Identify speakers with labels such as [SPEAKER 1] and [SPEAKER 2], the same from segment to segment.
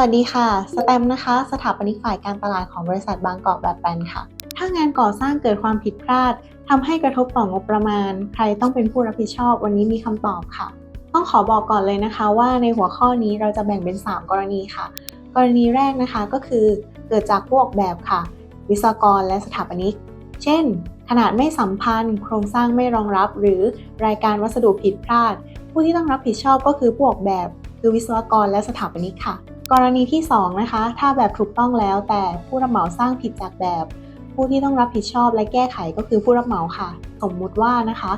[SPEAKER 1] วัสดีค่ะ สแตมนะคะ สถาปนิกฝ่ายการตลาดของบริษัทบางกอกแบบแปนค่ะ ถ้างานก่อสร้างเกิดความผิดพลาดทำให้กระทบต่องบประมาณ ใครต้องเป็นผู้รับผิดชอบ วันนี้มีคำตอบค่ะ ต้องขอบอกก่อนเลยนะคะ ว่าในหัวข้อนี้เราจะแบ่งเป็น 3 กรณีค่ะ กรณีแรกนะคะก็คือ เกิดจากผู้ออกแบบค่ะ วิศวกรและสถาปนิก เช่น ขนาดไม่สัมพันธ์ โครงสร้างไม่รองรับ หรือรายการวัสดุผิดพลาด ผู้ที่ต้องรับผิดชอบก็คือผู้ออกแบบ คือวิศวกรและสถาปนิกค่ะ กรณีที่ 2 นะคะ ถ้าแบบถูกต้องแล้วแต่ผู้รับเหมาสร้างผิดจากแบบ ผู้ที่ต้องรับผิดชอบและแก้ไขก็คือผู้รับเหมาค่ะ สมมุติว่านะคะ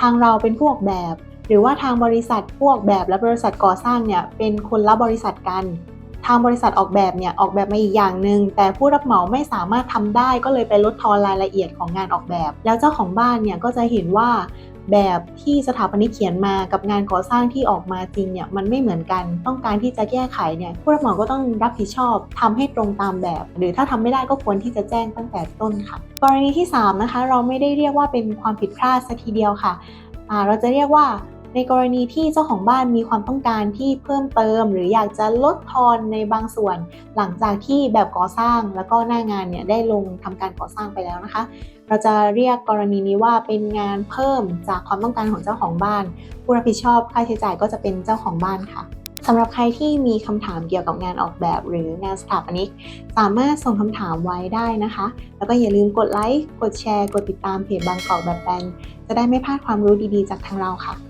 [SPEAKER 1] ทางเราเป็นผู้ออกแบบ หรือว่าทางบริษัทผู้ออกแบบและบริษัทก่อสร้างเนี่ยเป็นคนละบริษัทกันทางบริษัทออกแบบเนี่ยออกแบบมาอีกอย่างหนึ่งแต่ผู้รับเหมาไม่สามารถทำได้ก็เลยไปลดทอนรายละเอียดของงานออกแบบ แล้วเจ้าของบ้านเนี่ยก็จะเห็นว่า แบบที่สถาปนิกเขียนมากับงานก่อสร้างที่ออกมาจริงเนี่ยมันไม่เหมือนกัน ต้องการที่จะแก้ไขเนี่ยผู้รับเหมาก็ต้องรับผิดชอบทำให้ตรงตามแบบ หรือถ้าทำไม่ได้ก็ควรที่จะแจ้งตั้งแต่ต้นค่ะ กรณีที่3นะคะเราไม่ได้เรียกว่าเป็นความผิดพลาดสัทีเดียวค่ะเราจะเรียกว่า ในกรณีที่เจ้าของบ้านมีความต้องการที่เพิ่มเติม หรืออยากจะลดทอนในบางส่วน หลังจากที่แบบก่อสร้างแล้วก็หน้างานเนี่ยได้ลงทำการก่อสร้างไปแล้วนะคะ เราจะเรียกกรณีนี้ว่าเป็นงานเพิ่มจากความต้องการของเจ้าของบ้าน ผู้รับผิดชอบค่าใช้จ่ายก็จะเป็นเจ้าของบ้านค่ะสำหรับใครที่มีคำถามเกี่ยวกับงานออกแบบหรืองานสถาปนิก สามารถส่งคำถามไว้ได้นะคะ แล้วก็อย่าลืมกดไลค์ กดแชร์ กดติดตามเพจบางกอกแบบแปลนจะได้ไม่พลาดความรู้ดีๆ จากทางเราค่ะ